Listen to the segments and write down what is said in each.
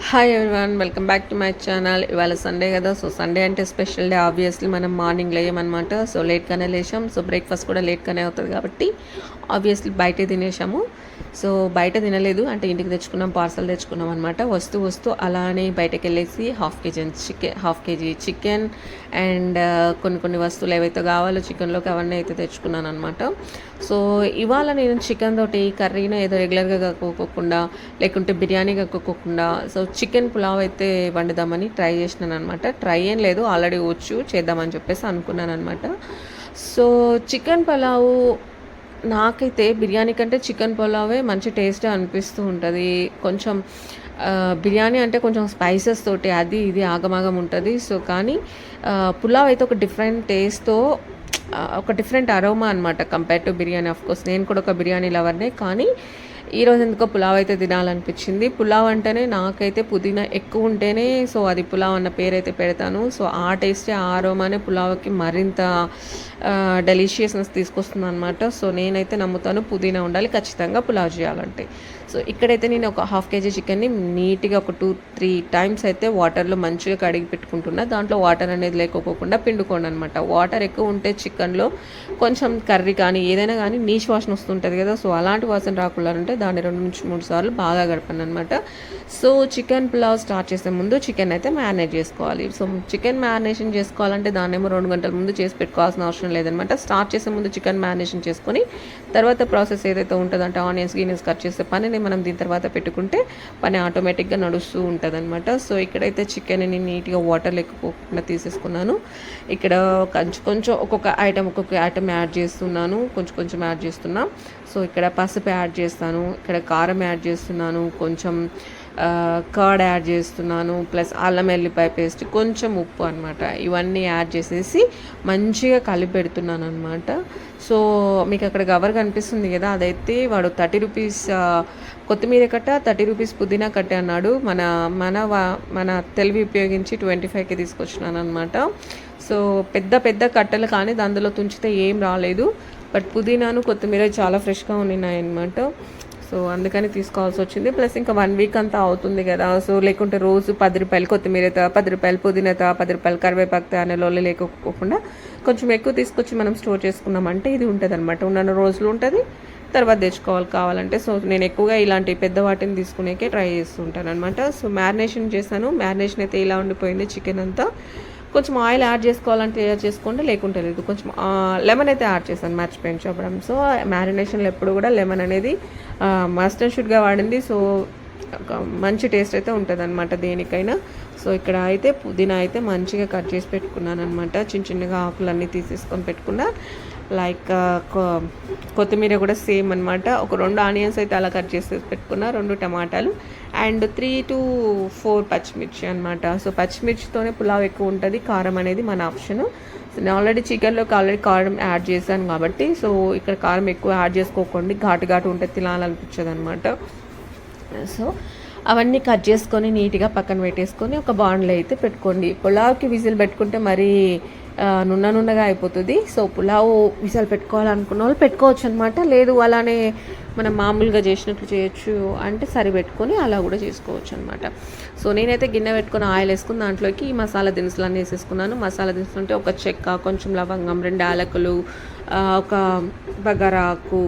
Hi everyone welcome back to my channel ఇవాళ Sunday కదా so Sunday అంటే special day obviously మనం morning లేయమనమాట సో లేట్గానే లేచాం సో బ్రేక్ఫాస్ట్ కూడా లేట్గానే అవుతుంది కాబట్టి ఆబ్వియస్లీ బయటే తినేసాము సో బయట తినలేదు. అంటే ఇంటికి తెచ్చుకున్నాం పార్సల్ తెచ్చుకున్నాం అనమాట వస్తూ వస్తూ అలానే బయటకు వెళ్ళేసి half K G chicken half K G chicken and కొన్ని కొన్ని వస్తువులు ఏవైతే కావాలో చికెన్లోకి అవన్నీ అయితే తెచ్చుకున్నాను అనమాట సో ఇవాళ నేను చికెన్ తోటి కర్రీని ఏదో రెగ్యులర్గా కక్కుకోకుండా లేకుంటే బిర్యానీ కక్కుకోకుండా సో చికెన్ పులావ్ అయితే వండుదామని ట్రై చేసినాను అనమాట ట్రై ఏం లేదు. ఆల్రెడీ వచ్చు చేద్దామని చెప్పేసి అనుకున్నాను అనమాట సో చికెన్ పులావు నాకైతే బిర్యానీ కంటే చికెన్ పులావే మంచి టేస్ట్ అనిపిస్తూ ఉంటుంది. కొంచెం బిర్యానీ అంటే కొంచెం స్పైసెస్ తోటి అది ఇది ఆగమాగం ఉంటుంది. సో కానీ పులావ్ అయితే ఒక డిఫరెంట్ టేస్ట్తో ఒక డిఫరెంట్ అరోమా అనమాట compare to biryani of course. నేను కూడా ఒక బిర్యానీ లవర్నే కానీ ఈరోజు ఎందుకో పులావ్ అయితే తినాలనిపించింది. పులావ్ అంటేనే నాకైతే పుదీనా ఎక్కువ ఉంటేనే సో అది పులావ్ అన్న పేరైతే పెడతాను. సో ఆ టేస్టే ఆ అరోమానే పులావ్కి మరింత డెలిషియస్నెస్ తీసుకొస్తుంది అనమాట సో నేనైతే నమ్ముతాను పుదీనా ఉండాలి ఖచ్చితంగా పులావ్ చేయాలంటే. సో ఇక్కడైతే నేను ఒక హాఫ్ కేజీ చికెన్ని నీట్గా ఒక టూ త్రీ టైమ్స్ అయితే వాటర్లో మంచిగా కడిగి పెట్టుకుంటున్నా. దాంట్లో వాటర్ అనేది లేకపోకుండా పిండుకోండి అనమాట వాటర్ ఎక్కువ ఉంటే చికెన్లో కొంచెం కర్రీ కానీ ఏదైనా కానీ నీచు వాసన వస్తుంటుంది కదా. సో అలాంటి వాసన రాకుండా ఉంటే దాన్ని రెండు నుంచి మూడు సార్లు బాగా గడపండి అనమాట సో చికెన్ పులావ్ స్టార్ట్ చేసే ముందు చికెన్ అయితే మ్యారినేట్ చేసుకోవాలి. సో చికెన్ మ్యారినేషన్ చేసుకోవాలంటే దాన్నేమో రెండు గంటల ముందు చేసి పెట్టుకోవాల్సిన అవసరం లేదనమాట స్టార్ట్ చేసే ముందు చికెన్ మ్యారినేషన్ చేసుకొని తర్వాత ప్రాసెస్ ఏదైతే ఉంటుందంటే ఆనియన్స్ గీనియన్స్ కట్ చేసే పని కానీ మనం దీని తర్వాత పెట్టుకుంటే పని ఆటోమేటిక్గా నడుస్తూ ఉంటుంది అనమాట సో ఇక్కడైతే చికెన్ని నీట్గా వాటర్ లేకపోకుండా తీసేసుకున్నాను. ఇక్కడ కొంచెం కొంచెం ఒక్కొక్క ఐటమ్ ఒక్కొక్క ఐటెం యాడ్ చేస్తున్నాను. కొంచెం కొంచెం యాడ్ చేస్తున్నా. సో ఇక్కడ పసుపు యాడ్ చేస్తాను ఇక్కడ కారం యాడ్ చేస్తున్నాను కొంచెం కర్డ్ యాడ్ చేస్తున్నాను ప్లస్ అల్లం ఎల్లిపాయ పేస్ట్ కొంచెం ఉప్పు అనమాట ఇవన్నీ యాడ్ చేసేసి మంచిగా కలిపి పెడుతున్నాను అనమాట సో మీకు అక్కడ గవర్ కనిపిస్తుంది కదా అదైతే వాడు థర్టీ రూపీస్ కొత్తిమీర కట్ట థర్టీ రూపీస్ పుదీనా కట్ట అన్నాడు. మన మన వా- మన తెలివి ఉపయోగించి ట్వంటీ ఫైవ్కి తీసుకొచ్చినాను అనమాట సో పెద్ద పెద్ద కట్టలు కానీ అందులో తుంచితే ఏం రాలేదు. బట్ పుదీనాను కొత్తిమీర చాలా ఫ్రెష్గా ఉన్నాయన్నమాట సో అందుకని తీసుకోవాల్సి వచ్చింది. ప్లస్ ఇంకా వన్ వీక్ అంతా అవుతుంది కదా. సో లేకుంటే రోజు పది రూపాయలు కొత్తిమీరత పది రూపాయలు పుదీనత పది రూపాయలు కరివేపాకుత అనే లోళ్ళు లేకపోకుండా కొంచెం ఎక్కువ తీసుకొచ్చి మనం స్టోర్ చేసుకున్నామంటే ఇది ఉంటుంది అనమాట ఉన్న రోజులు ఉంటుంది తర్వాత తెచ్చుకోవాలి కావాలంటే. సో నేను ఎక్కువగా ఇలాంటి పెద్ద వాటిని తీసుకునేకే ట్రై చేస్తుంటాను అనమాట సో మ్యారినేషన్ చేశాను. మ్యారినేషన్ అయితే ఇలా ఉండిపోయింది చికెన్ అంతా. కొంచెం ఆయిల్ యాడ్ చేసుకోవాలంటే యాడ్ చేసుకోండి లేకుంటే లేదు. కొంచెం లెమన్ అయితే యాడ్ చేశాను మర్చిపోయాను చెప్పడం సో మ్యారినేషన్లో ఎప్పుడు కూడా లెమన్ అనేది మస్ట్ అండ్ షుడ్గా వాడింది. సో మంచి టేస్ట్ అయితే ఉంటుంది అనమాట దేనికైనా. సో ఇక్కడ అయితే పుదీనా అయితే మంచిగా కట్ చేసి పెట్టుకున్నాను అనమాట చిన్న చిన్నగా ఆకులన్నీ తీసేసుకొని పెట్టుకున్నా. లైక్ కొత్తిమీర కూడా సేమ్ అనమాట ఒక రెండు ఆనియన్స్ అయితే అలా కట్ చేసి పెట్టుకున్నా రెండు టమాటాలు. అండ్ త్రీ టు ఫోర్ పచ్చిమిర్చి అనమాట సో పచ్చిమిర్చితోనే పులావ్ ఎక్కువ ఉంటుంది. కారం అనేది మన ఆప్షను. సో నేను ఆల్రెడీ చికెన్లోకి ఆల్రెడీ కారం యాడ్ చేశాను కాబట్టి. సో ఇక్కడ కారం ఎక్కువ యాడ్ చేసుకోకండి. ఘాటు ఘాటు ఉంటే తినాలనిపించదు అనమాట సో అవన్నీ కట్ చేసుకొని నీట్గా పక్కన పెట్టేసుకొని ఒక బాండ్లో అయితే పెట్టుకోండి. పులావ్కి విజిల్ పెట్టుకుంటే మరీ నున్న నున్నగా అయిపోతుంది. సో పులావ్ విజిల్ పెట్టుకోవాలనుకున్న వాళ్ళు పెట్టుకోవచ్చు అనమాట లేదు అలానే మనం మామూలుగా చేసినట్లు చేయొచ్చు అంటే సరి పెట్టుకొని అలా కూడా చేసుకోవచ్చు అనమాట సో నేనైతే గిన్నె పెట్టుకుని ఆయిల్ వేసుకుని దాంట్లోకి ఈ మసాలా దినుసులు అన్నీ వేసేసుకున్నాను. మసాలా దినుసులు అంటే ఒక చెక్క కొంచెం లవంగం రెండు యాలకులు ఒక బగారాకు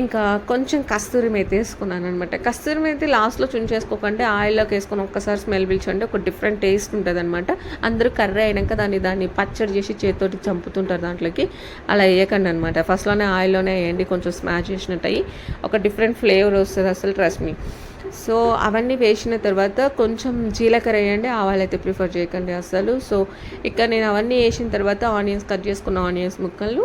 ఇంకా కొంచెం కస్తూరి మేతి వేసుకున్నాను అనమాట కస్తూరి మేతి లాస్ట్లో చుంచేసుకోకండి ఆయిల్లోకి వేసుకొని ఒక్కసారి స్మెల్ పిలిచండి ఒక డిఫరెంట్ టేస్ట్ ఉంటుంది అనమాట అందరూ కర్రీ అయినాక దాన్ని దాన్ని పచ్చడి చేసి చేతితోటి చంపుతుంటారు దాంట్లోకి. అలా వేయకండి అనమాట ఫస్ట్లోనే ఆయిల్లోనే వేయండి కొంచెం స్మాష్ చేసినట్టు అయ్యి ఒక డిఫరెంట్ ఫ్లేవర్ వస్తుంది అసలు ట్రస్ట్ మీ. సో అవన్నీ వేసిన తర్వాత కొంచెం జీలకర్ర వేయండి ఆవాలు అయితే ప్రిఫర్ చేయకండి అసలు. సో ఇక్కడ నేను అవన్నీ వేసిన తర్వాత ఆనియన్స్ కట్ చేసుకున్న ఆనియన్స్ ముక్కలు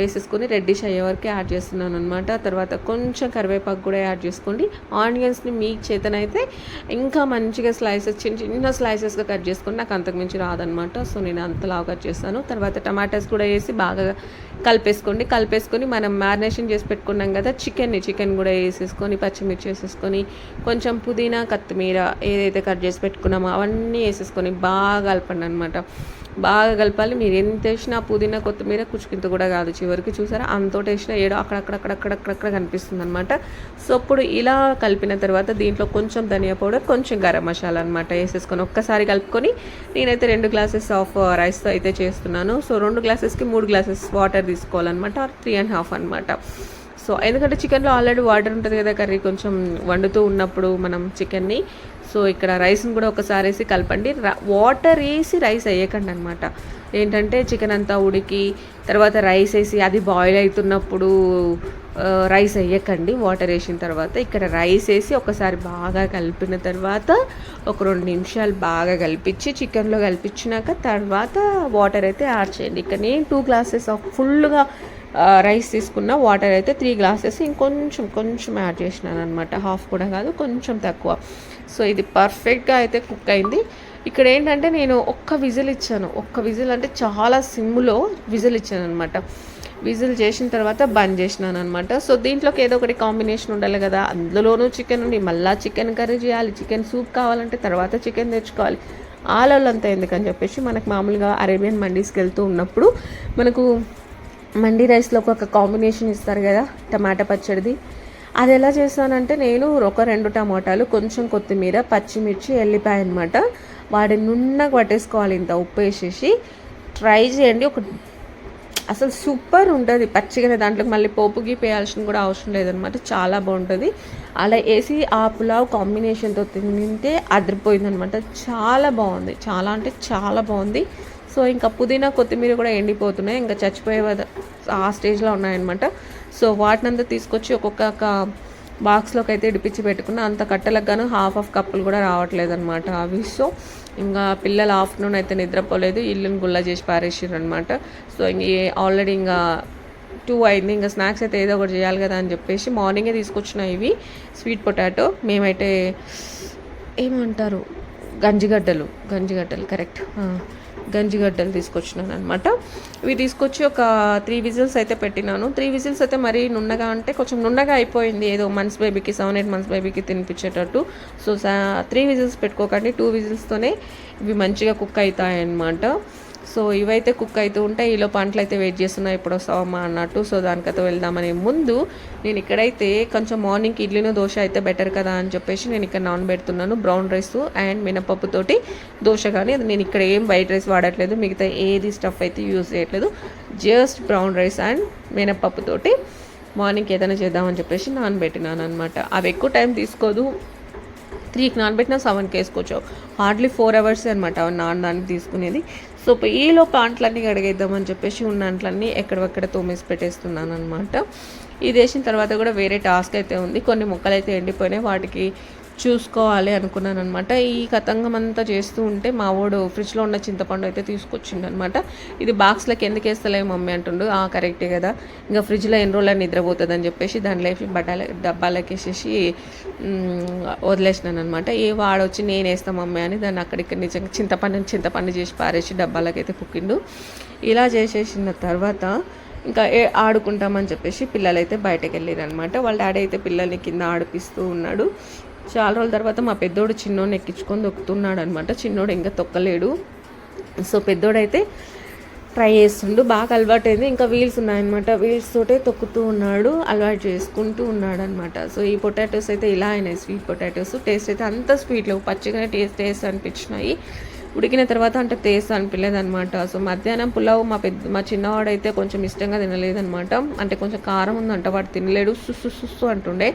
వేసేసుకొని రెడ్డిష్ అయ్యే వరకు యాడ్ చేస్తున్నాను అనమాట తర్వాత కొంచెం కరివేపాకు కూడా యాడ్ చేసుకోండి. ఆనియన్స్ని మీ చేతనైతే ఇంకా మంచిగా స్లైసెస్ చిన్న చిన్న స్లైసెస్గా కట్ చేసుకొని నాకు అంతకుమించి రాదనమాట సో నేను అంతలా కట్ చేస్తాను. తర్వాత టమాటాస్ కూడా వేసి బాగా కలిపేసుకోండి. కలిపేసుకొని మనం మ్యారినేషన్ చేసి పెట్టుకున్నాం కదా చికెన్ని చికెన్ కూడా వేసేసుకొని పచ్చిమిర్చి వేసేసుకొని కొంచెం పుదీనా కొత్తిమీర ఏదైతే కట్ చేసి పెట్టుకున్నామో అవన్నీ వేసేసుకొని బాగా కలపండి అనమాట బాగా కలపాలి. మీరు ఎంత వేసినా పుదీనా కొత్తిమీర కుచ్చుకింత కూడా కాదు. చివరికి చూసారా? అంతోటి వేసిన ఏడో అక్కడక్కడక్కడక్కడక్కడక్కడ కనిపిస్తుంది అనమాట సో ఇప్పుడు ఇలా కలిపిన తర్వాత దీంట్లో కొంచెం ధనియా పౌడర్ కొంచెం గరం మసాలా అనమాట వేసేసుకొని ఒక్కసారి కలుపుకొని నేనైతే రెండు గ్లాసెస్ ఆఫ్ రైస్తో అయితే చేస్తున్నాను. సో రెండు గ్లాసెస్కి మూడు గ్లాసెస్ వాటర్ తీసుకోవాలన్నమాట. త్రీ అండ్ హాఫ్ అనమాట సో ఎందుకంటే చికెన్లో ఆల్రెడీ వాటర్ ఉంటుంది కదా కర్రీ కొంచెం వండుతూ ఉన్నప్పుడు మనం చికెన్ని సో ఇక్కడ రైస్ని కూడా ఒకసారి వేసి కలపండి. వాటర్ వేసి రైస్ వేయకండి అనమాట ఏంటంటే చికెన్ అంతా ఉడికి తర్వాత రైస్ వేసి అది బాయిల్ అవుతున్నప్పుడు రైస్ వేయకండి. వాటర్ వేసిన తర్వాత ఇక్కడ రైస్ వేసి ఒకసారి బాగా కలిపిన తర్వాత ఒక రెండు నిమిషాలు బాగా కలిపించి చికెన్లో కలిపించినాక తర్వాత వాటర్ అయితే యాడ్ చేయండి. ఇక్కడ నేను టూ గ్లాసెస్ ఆఫ్ ఫుల్గా రైస్ తీసుకున్న వాటర్ అయితే త్రీ గ్లాసెస్ ఇంకొంచెం కొంచెం యాడ్ చేసినాను అనమాట హాఫ్ కూడా కాదు కొంచెం తక్కువ. సో ఇది పర్ఫెక్ట్గా అయితే కుక్ అయింది. ఇక్కడ ఏంటంటే నేను ఒక్క విజిల్ ఇచ్చాను. ఒక్క విజిల్ అంటే చాలా సిమ్లో విజిల్ ఇచ్చాను అనమాట విజిల్ చేసిన తర్వాత బంద్ చేసినాను అనమాట సో దీంట్లోకి ఏదో ఒకటి కాంబినేషన్ ఉండాలి కదా. అందులోనూ చికెన్ ఉండి మళ్ళీ చికెన్ కర్రీ చేయాలి. చికెన్ సూప్ కావాలంటే తర్వాత చికెన్ తెచ్చుకోవాలి. ఆలోళ్ళంతా ఎందుకని చెప్పేసి మనకు మామూలుగా అరేబియన్ మండీస్కి వెళ్తూ ఉన్నప్పుడు మనకు మండీ రైస్లో ఒక కాంబినేషన్ ఇస్తారు కదా టమాటా పచ్చడిది. అది ఎలా చేస్తానంటే నేను ఒక రెండు టమాటాలు కొంచెం కొత్తిమీర పచ్చిమిర్చి ఎల్లిపాయ అనమాట వాడి నున్నగా పట్టేసుకోవాలి ఇంత ఉప్పు వేసేసి. ట్రై చేయండి ఒక అసలు సూపర్ ఉంటుంది. పచ్చిగానే దాంట్లోకి మళ్ళీ పోపు గీపేయాల్సిన కూడా అవసరం లేదనమాట చాలా బాగుంటుంది. అలా వేసి ఆ పులావ్ కాంబినేషన్తో తింటే అదిరిపోయింది అనమాట చాలా బాగుంది. చాలా అంటే చాలా బాగుంది. సో ఇంకా పుదీనా కొత్తిమీర కూడా ఎండిపోతున్నాయి. ఇంకా చచ్చిపోయే ఆ స్టేజ్లో ఉన్నాయన్నమాట. సో వాటినంతా తీసుకొచ్చి ఒక్కొక్క బాక్స్లోకి అయితే ఇడిపించి పెట్టుకున్న. అంత కట్టలకు గాను హాఫ్ ఆఫ్ కప్పులు కూడా రావట్లేదు అనమాట అవి. సో ఇంకా పిల్లలు ఆఫ్టర్నూన్ అయితే నిద్రపోలేదు. ఇల్లుని గుల్ల చేసి పారేసారు అనమాట సో ఇంక ఆల్రెడీ ఇంకా టూ అయింది. ఇంకా స్నాక్స్ అయితే ఏదో ఒకటి చేయాలి కదా అని చెప్పేసి మార్నింగే తీసుకొచ్చిన ఇవి. స్వీట్ పొటాటో మేమైతే ఏమంటారు? గంజిగడ్డలు. గంజిగడ్డలు కరెక్ట్. గంజిగడ్డలు తీసుకొచ్చినాను అనమాట ఇవి తీసుకొచ్చి ఒక త్రీ విజిల్స్ అయితే పెట్టినాను. త్రీ విజిల్స్ అయితే మరీ నున్నగా అంటే కొంచెం నున్నగా అయిపోయింది. ఏదో మంత్స్ బేబీకి సెవెన్ ఎయిట్ మంత్స్ బేబీకి తినిపించేటట్టు. సో త్రీ విజిల్స్ పెట్టుకోకండి. టూ విజిల్స్తోనే ఇవి మంచిగా కుక్ అవుతాయి అన్నమాట సో ఇవైతే కుక్ అవుతూ ఉంటాయి ఈలో పంటలు అయితే వెయిట్ చేస్తున్నాయి ఇప్పుడు వస్తావమ్మా అన్నట్టు. సో దానికైతే వెళ్దామని ముందు నేను ఇక్కడైతే కొంచెం మార్నింగ్ ఇడ్లీను దోశ అయితే బెటర్ కదా అని చెప్పేసి నేను ఇక్కడ నాన్ పెడుతున్నాను బ్రౌన్ రైస్ అండ్ మినపప్పుతోటి దోశ కానీ. నేను ఇక్కడ ఏం వైట్ రైస్ వాడట్లేదు మిగతా ఏది స్టఫ్ అయితే యూజ్ చేయట్లేదు. జస్ట్ బ్రౌన్ రైస్ అండ్ మినపప్పుతోటి మార్నింగ్ ఏదైనా చేద్దామని చెప్పేసి నానబెట్టినాను అనమాట అవి ఎక్కువ టైం తీసుకోదు. త్రీకి నానబెట్టినా సెవెన్కి వేసుకోవచ్చు. హార్డ్లీ ఫోర్ అవర్స్ అనమాట నానడానికి తీసుకునేది. సో ఈలో ప్లాంట్లన్నీ కడిగేద్దామని చెప్పేసి ఉన్న అంట్లన్నీ ఎక్కడెక్కడ తోమేసి పెట్టేస్తున్నాను అనమాట ఇది వేసిన తర్వాత కూడా వేరే టాస్క్ అయితే ఉంది. కొన్ని మొక్కలు అయితే ఎండిపోయినాయి. వాటికి చూసుకోవాలి అనుకున్నాను అనమాట ఈ కతంగం అంతా చేస్తూ ఉంటే మా వాడు ఫ్రిడ్జ్లో ఉన్న చింతపండు అయితే తీసుకొచ్చిండు అనమాట ఇది బాక్స్లోకి ఎందుకు వేస్తలే మమ్మీ అంటుండు. ఆ కరెక్టే కదా. ఇంకా ఫ్రిడ్జ్లో ఎన్ని రోజులు నిద్రపోతుంది అని చెప్పేసి దాంట్లో వేసి బట్టాల డబ్బాలకి వేసేసి వదిలేసినాను అనమాట ఏ వాడొచ్చి నేను వేస్తాను మమ్మీ అని దాన్ని అక్కడిక్కడ నిజంగా చింతపండు చింతపండు చేసి పారేసి డబ్బాలకి అయితే కుక్కిండు. ఇలా చేసేసిన తర్వాత ఇంకా ఏ ఆడుకుంటామని చెప్పేసి పిల్లలైతే బయటకు వెళ్ళారు అనమాట వాళ్ళ డాడీ అయితే పిల్లల్ని కింద ఆడిపిస్తూ ఉన్నాడు. చాలా రోజుల తర్వాత మా పెద్దోడు చిన్నోడు ఎక్కించుకొని తొక్కుతున్నాడు అనమాట చిన్నోడు ఇంకా తొక్కలేడు. సో పెద్దోడైతే ట్రై చేస్తుండు. బాగా అలవాటైంది. ఇంకా వీల్స్ ఉన్నాయన్నమాట. వీల్స్ తోటే తొక్కుతూ ఉన్నాడు అలవాటు చేసుకుంటూ ఉన్నాడు అనమాట సో ఈ పొటాటోస్ అయితే ఇలా అయినాయి. Sweet potatoes. టేస్ట్ అయితే అంత స్వీట్ లేవు పచ్చిగానే టేస్ట్ టేస్ట్ అనిపించినాయి. ఉడికిన తర్వాత అంటే టేస్ట్ అనిపించలేదు అనమాట సో మధ్యాహ్నం పులావ్ మా పెద్ద మా చిన్నవాడు అయితే కొంచెం ఇష్టంగా తినలేదనమాట అంటే కొంచెం కారం ఉందంట వాడు తినలేడు. సుస్సు సుస్సు అంటుండే.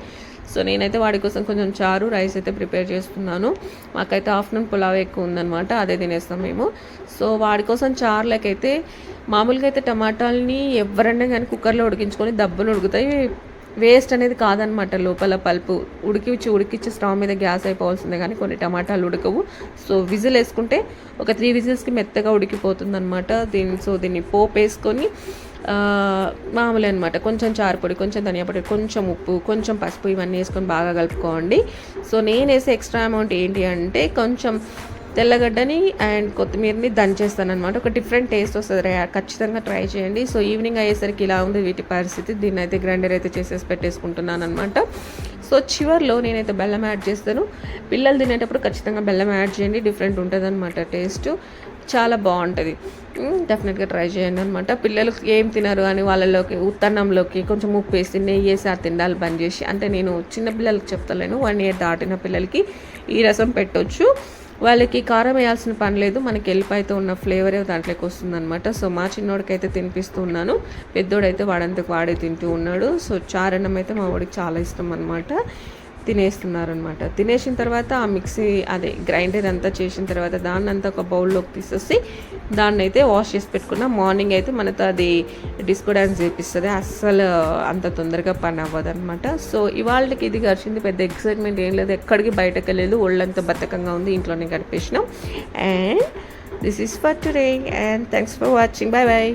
సో నేనైతే వాడి కోసం కొంచెం చారు రైస్ అయితే ప్రిపేర్ చేస్తున్నాను. మాకైతే ఆఫ్టర్నూన్ పులావ్ ఎక్కువ ఉందనమాట అదే తినేస్తాం మేము. సో వాడి కోసం చారులకైతే మామూలుగా అయితే టమాటాలని ఎవరన్నా కానీ కుక్కర్లో ఉడికించుకొని దబ్బలు ఉడుకుతాయి. వేస్ట్ అనేది కాదనమాట లోపల పల్పు. ఉడికిచ్చి ఉడికిచ్చి స్టవ్ మీద గ్యాస్ అయిపోవాల్సిందే కానీ కొన్ని టమాటాలు ఉడకవు. సో విజిల్ వేసుకుంటే ఒక త్రీ విజిల్స్కి మెత్తగా ఉడికిపోతుంది అనమాట దీన్ని సో దీన్ని పోపు వేసుకొని మామూలు అనమాట కొంచెం చారుపొడి కొంచెం ధనియా పొడి కొంచెం ఉప్పు కొంచెం పసుపు ఇవన్నీ వేసుకొని బాగా కలుపుకోండి. సో నేను వేసే ఎక్స్ట్రా అమౌంట్ ఏంటి అంటే కొంచెం తెల్లగడ్డని అండ్ కొత్తిమీరని దంచేస్తాను అనమాట ఒక డిఫరెంట్ టేస్ట్ వస్తుంది రే- ఖచ్చితంగా ట్రై చేయండి. సో ఈవినింగ్ అయ్యేసరికి ఇలా ఉంది వీటి పరిస్థితి. దీన్ని అయితే గ్రైండర్ అయితే చేసేసి పెట్టేసుకుంటున్నాను అనమాట సో చివర్లో నేనైతే బెల్లం యాడ్ చేస్తాను. పిల్లలు తినేటప్పుడు ఖచ్చితంగా బెల్లం యాడ్ చేయండి. డిఫరెంట్ ఉంటుంది అనమాట టేస్ట్. చాలా బాగుంటుంది. డెఫినెట్గా ట్రై చేయండి అనమాట పిల్లలు ఏం తినరు అని వాళ్ళలోకి ఉత్తన్నంలోకి కొంచెం ఉప్పు వేసి నెయ్యి వేసి ఆ తిండాలు బంద్ చేసి అంటే నేను చిన్న పిల్లలకి చెప్తలేను వన్ ఇయర్ దాటిన పిల్లలకి ఈ రసం పెట్టొచ్చు. వాళ్ళకి కారం వేయాల్సిన పని లేదు మనకి ఎల్లిపాయతో ఉన్న ఫ్లేవరే దాంట్లోకి వస్తుందనమాట సో మా చిన్నోడికైతే తినిపిస్తూ ఉన్నాను. పెద్దోడైతే వాడంతకు వాడే తింటూ ఉన్నాడు. సో చారణం అయితే మా వాడికి చాలా ఇష్టం అనమాట తినేస్తున్నారు అనమాట తినేసిన తర్వాత ఆ మిక్సీ అదే గ్రైండర్ అంతా చేసిన తర్వాత దాన్ని అంతా ఒక బౌల్లోకి తీసేసి దాన్ని అయితే వాష్ చేసి పెట్టుకున్న. మార్నింగ్ అయితే మనతో అది డిస్కో డ్యాన్స్ చేపిస్తుంది. అస్సలు అంత తొందరగా పని అవ్వదు అనమాట సో ఇవాళకి ఇది గడిచింది. పెద్ద ఎక్సైట్మెంట్ ఏం లేదు. ఎక్కడికి బయటకు వెళ్ళలేదు. ఒళ్ళంతా బతకంగా ఉంది. ఇంట్లోనే గడిపేసినాం. And this is for today. And thanks for watching. Bye bye